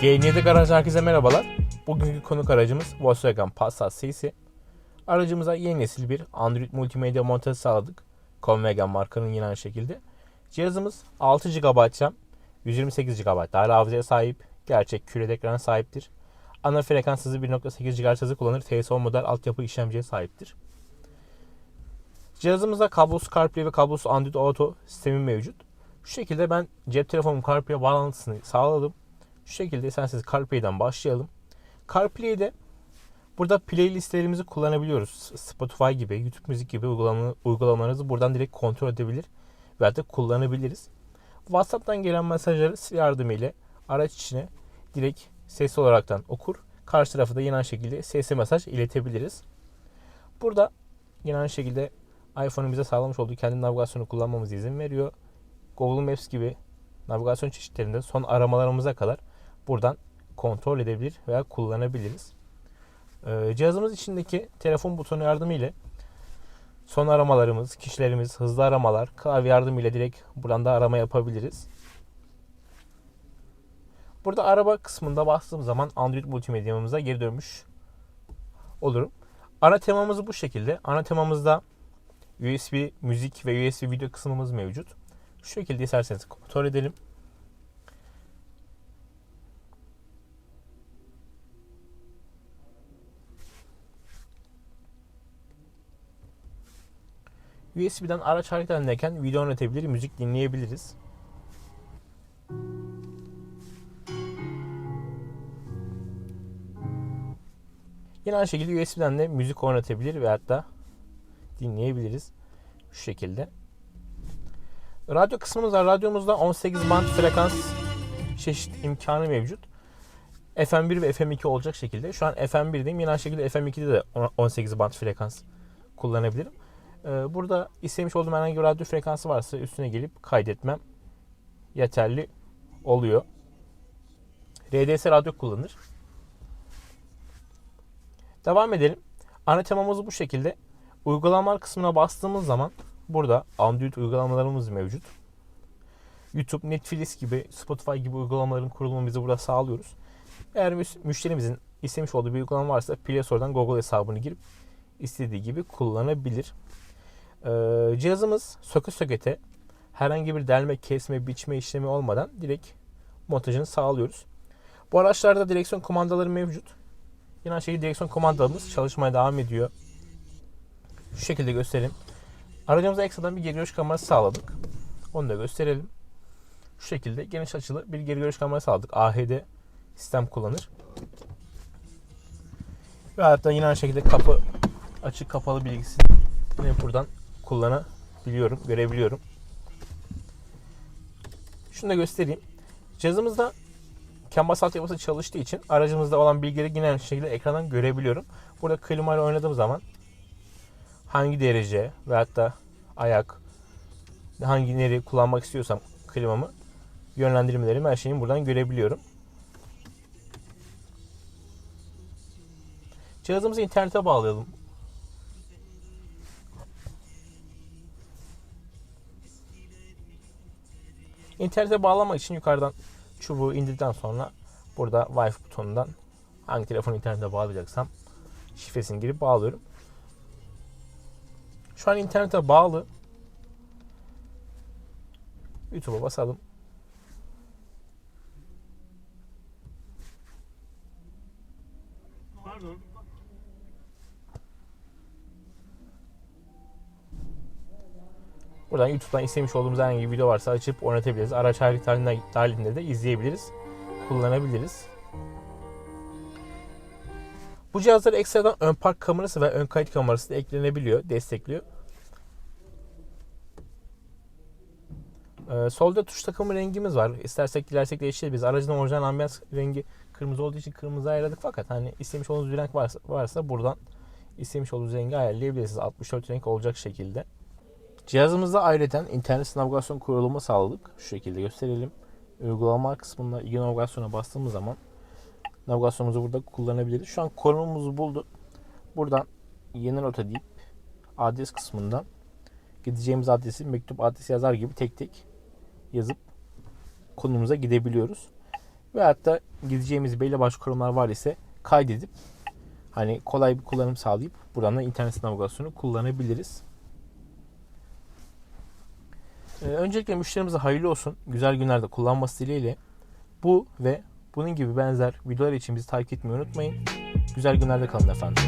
G7 Garaj herkese merhabalar. Bugünkü konuk aracımız Volkswagen Passat CC. Aracımıza yeni nesil bir Android multimedya montajı sağladık. Convegan markanın yine aynı şekilde. Cihazımız 6 GB RAM, 128 GB dahil hafızaya sahip, gerçek QLED ekrana sahiptir. Ana frekans hızı 1.8 GHz hızı kullanır, TSO model altyapı işlemciye sahiptir. Cihazımızda kablosuz CarPlay ve kablosuz Android Auto sistemi mevcut. Şu şekilde ben cep telefonum CarPlay'e bağlantısını sağladım. Şu şekilde isterseniz CarPlay'den başlayalım. CarPlay'de burada playlistlerimizi kullanabiliyoruz. Spotify gibi, YouTube müzik gibi uygulama, uygulamalarınızı buradan direkt kontrol edebilir ve da kullanabiliriz. WhatsApp'tan gelen mesajları yardımıyla araç içine direkt ses olaraktan okur. Karşı tarafa da yine aynı şekilde sesli mesaj iletebiliriz. Burada yine aynı şekilde iPhone'un bize sağlamış olduğu kendi navigasyonu kullanmamıza izin veriyor. Google Maps gibi navigasyon çeşitlerinde son aramalarımıza kadar buradan kontrol edebilir veya kullanabiliriz. Ee, cihazımız içindeki telefon butonu yardımıyla son aramalarımız, kişilerimiz, hızlı aramalar, klavye yardımıyla direkt buradan da arama yapabiliriz. Burada araba kısmında bastığım zaman Android multimedyamıza geri dönmüş olurum. Ana temamız bu şekilde. Ana temamızda USB müzik ve USB video kısmımız mevcut. Şu şekilde isterseniz kontrol edelim. USB'den araç hareket halindeyken video yönetebilir, müzik dinleyebiliriz. Yine aynı şekilde USB'den de müzik oynatabilir ve hatta dinleyebiliriz. Şu şekilde. Radyo kısmımız var. Radyomuzda 18 band frekans çeşit imkanı mevcut. FM1 ve FM2 olacak şekilde. Şu an FM1'deyim. Yine aynı şekilde FM2'de de 18 band frekans kullanabilirim. Ee, burada istemiş olduğum herhangi bir radyo frekansı varsa üstüne gelip kaydetmem yeterli oluyor. RDS radyo kullanır. Devam edelim. Ana temamız bu şekilde. Uygulamalar kısmına bastığımız zaman burada Android uygulamalarımız mevcut. YouTube, Netflix gibi, Spotify gibi uygulamaların kurulumunu burada sağlıyoruz. Eğer müşterimizin istemiş olduğu bir uygulama varsa Play Store'dan Google hesabını girip istediği gibi kullanabilir. Ee, cihazımız söke sökete herhangi bir delme, kesme, biçme işlemi olmadan direkt montajını sağlıyoruz. Bu araçlarda direksiyon kumandaları mevcut. Yine aynı şekilde direksiyon kumandamız çalışmaya devam ediyor. Şu şekilde göstereyim. Aracımıza ekstradan bir geri görüş kamerası sağladık. Onu da gösterelim. Şu şekilde geniş açılı bir geri görüş kamerası sağladık. AHD sistem kullanır. Ve hatta yine aynı şekilde kapı açık kapalı bilgisini yine buradan kullanabiliyorum, görebiliyorum. Şunu da göstereyim. Cihazımızda Canvas altyapısı çalıştığı için aracımızda olan bilgileri yine aynı şekilde ekrandan görebiliyorum. Burada klima ile oynadığım zaman hangi derece ve hatta ayak hangi nereye kullanmak istiyorsam klimamı yönlendirmelerimi her şeyini buradan görebiliyorum. Cihazımızı internete bağlayalım. İnternete bağlamak için yukarıdan çubuğu indirdikten sonra burada Wi-Fi butonundan hangi telefonu internete bağlayacaksam şifresini girip bağlıyorum. Şu an internete bağlı. YouTube'a basalım. Pardon. Buradan YouTube'dan istemiş olduğumuz herhangi bir video varsa açıp oynatabiliriz. Araç halinde de izleyebiliriz. Kullanabiliriz. Bu cihazlara ekstradan ön park kamerası ve ön kayıt kamerası da eklenebiliyor, destekliyor. Ee, solda tuş takımı rengimiz var. İstersek dilersek değiştirebiliriz. Aracın orijinal ambiyans rengi kırmızı olduğu için kırmızı ayarladık fakat hani istemiş olduğunuz bir renk varsa, varsa buradan istemiş olduğunuz rengi ayarlayabilirsiniz. 64 renk olacak şekilde. Cihazımızda ayrıca internet navigasyon kurulumu sağladık. Şu şekilde gösterelim. Uygulama kısmında ilgili navigasyona bastığımız zaman navigasyonumuzu burada kullanabiliriz. Şu an konumumuzu buldu. Buradan yeni rota deyip adres kısmından gideceğimiz adresi mektup adresi yazar gibi tek tek yazıp konumuza gidebiliyoruz. Ve hatta gideceğimiz belli başlı kurumlar var ise kaydedip hani kolay bir kullanım sağlayıp buradan da internet navigasyonu kullanabiliriz. Ee, öncelikle müşterimize hayırlı olsun. Güzel günlerde kullanması dileğiyle. Bu ve bunun gibi benzer videolar için bizi takip etmeyi unutmayın. Güzel günlerde kalın efendim.